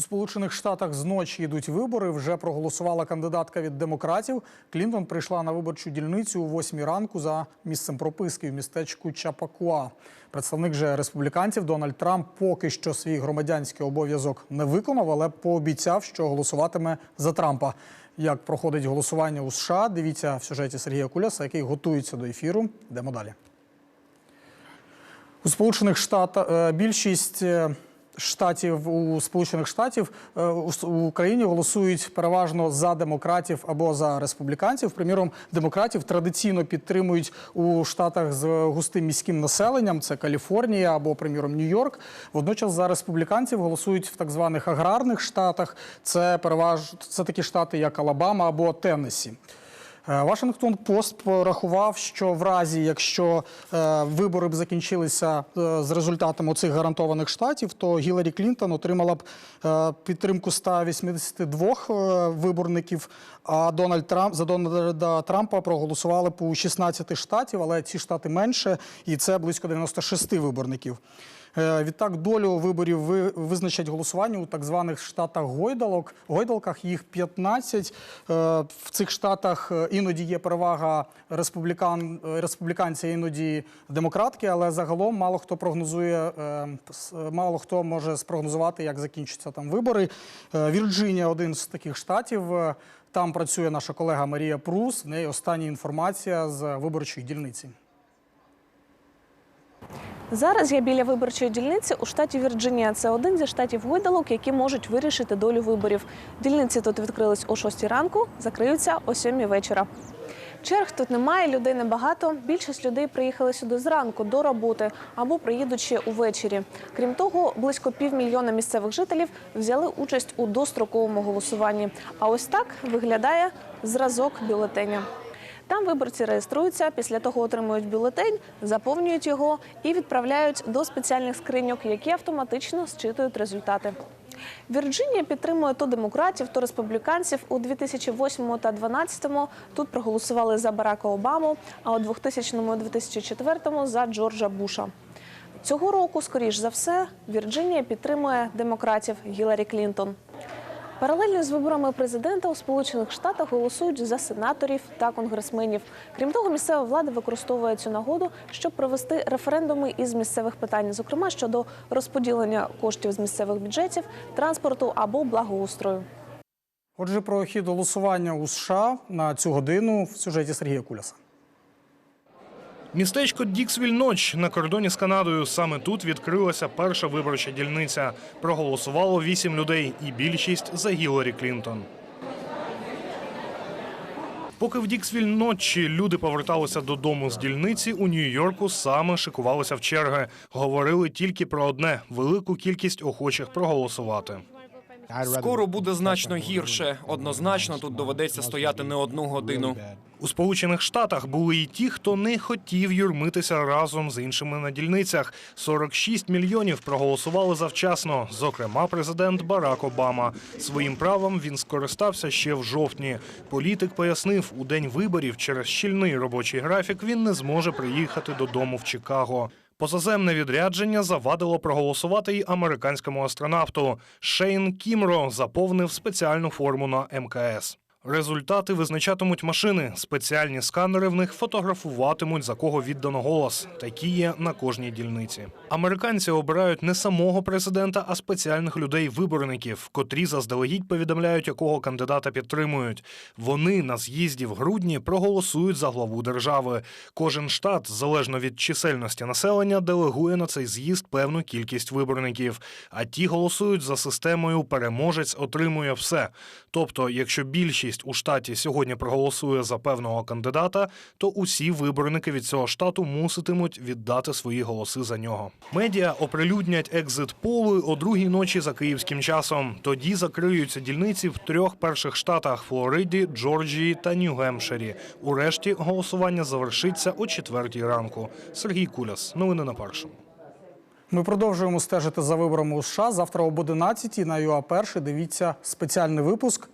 Сполучених Штатах зночі йдуть вибори. Вже проголосувала кандидатка від демократів. Клінтон прийшла на виборчу дільницю о 8 ранку за місцем прописки в містечку Чапакуа. Представник же республіканців Дональд Трамп поки що свій громадянський обов'язок не виконав, але пообіцяв, що голосуватиме за Трампа. Як проходить голосування у США? Дивіться в сюжеті Сергія Куляса, який готується до ефіру. Йдемо далі. У Сполучених Штатах е, більшість е, штатів у Сполучених Штатів е, у Україні голосують переважно за демократів або за республіканців. Приміром, демократів традиційно підтримують у штатах з густим міським населенням. Це Каліфорнія або, приміром, Нью-Йорк. Водночас за республіканців голосують в так званих аграрних штатах. Це переважно це такі штати, як Алабама або Теннессі. Е, Вашингтон Пост порахував, що в разі, якщо е, вибори б закінчилися е, з результатами цих гарантованих штатів, то Гіларі Клінтон отримала б підтримку 182 е, виборників. А Дональд Трамп за Дональда Трампа проголосували б у 16 штатів, але ці штати менше, і це близько 96 виборників. Е, Відтак долю виборів ви- визначать голосування у так званих штатах гойдалок. Гойдалках їх 15. Е, В цих штатах е, іноді є перевага республікан, республіканця, іноді демократки, але загалом мало хто прогнозує, мало хто може спрогнозувати, як закінчаться там вибори. Вірджинія один з таких штатів. Там працює наша колега Марія Прус. В неї остання інформація з виборчої дільниці. Зараз я біля виборчої дільниці у штаті Вірджинія. Це один зі штатів гойдалок, які можуть вирішити долю виборів. Дільниці тут відкрились о 6 ранку, закриються о 7 вечора. Черг тут немає, людей небагато. Більшість людей приїхали сюди зранку до роботи або приїдуть ще увечері. Крім того, близько півмільйона місцевих жителів взяли участь у достроковому голосуванні. А ось так виглядає зразок бюлетеня. Там виборці реєструються, після того отримують бюлетень, заповнюють його і відправляють до спеціальних скриньок, які автоматично зчитують результати. Вірджинія підтримує то демократів, то республіканців. У 2008 та 2012 тут проголосували за Барака Обаму, а у 2000 і 2004 за Джорджа Буша. Цього року, скоріш за все, Вірджинія підтримує демократів Гіларі Клінтон. Паралельно з виборами президента у Сполучених Штатах голосують за сенаторів та конгресменів. Крім того, місцева влада використовує цю нагоду, щоб провести референдуми із місцевих питань, зокрема щодо розподілення коштів з місцевих бюджетів, транспорту або благоустрою. Отже, про хід голосування у США на цю годину в сюжеті Сергія Куляса. Містечко Діксвіль Ноч на кордоні з Канадою. Саме тут відкрилася перша виборча дільниця. Проголосувало вісім людей, і більшість за Гіларі Клінтон. Поки в Діксвіль ночі люди поверталися додому з дільниці, у Нью-Йорку саме шикувалися в черги. Говорили тільки про одне велику кількість охочих проголосувати. Скоро буде значно гірше. Однозначно тут доведеться стояти не одну годину. У Сполучених Штатах були і ті, хто не хотів юрмитися разом з іншими на дільницях. 46 мільйонів проголосували завчасно. Зокрема, президент Барак Обама. Своїм правом він скористався ще в жовтні. Політик пояснив, у день виборів через щільний робочий графік він не зможе приїхати додому в Чикаго. Позаземне відрядження завадило проголосувати й американському астронавту. Шейн Кімро заповнив спеціальну форму на МКС. Результати визначатимуть машини. Спеціальні сканери в них фотографуватимуть за кого віддано голос. Такі є на кожній дільниці. Американці обирають не самого президента, а спеціальних людей-виборників, котрі заздалегідь повідомляють, якого кандидата підтримують. Вони на з'їзді в грудні проголосують за главу держави. Кожен штат, залежно від чисельності населення, делегує на цей з'їзд певну кількість виборників. А ті голосують за системою переможець отримує все. Тобто, якщо більшість у штаті сьогодні проголосує за певного кандидата, то усі виборники від цього штату муситимуть віддати свої голоси за нього. Медіа оприлюднять екзит-поли о другій ночі за київським часом. Тоді закриються дільниці в трьох перших штатах Флориді, Джорджії та Нью-Гемпширі. Урешті голосування завершиться о четвертій ранку. Сергій Куляс. Новини на першому. Ми продовжуємо стежити за виборами у США. Завтра об 11 на ЮА Перший дивіться спеціальний випуск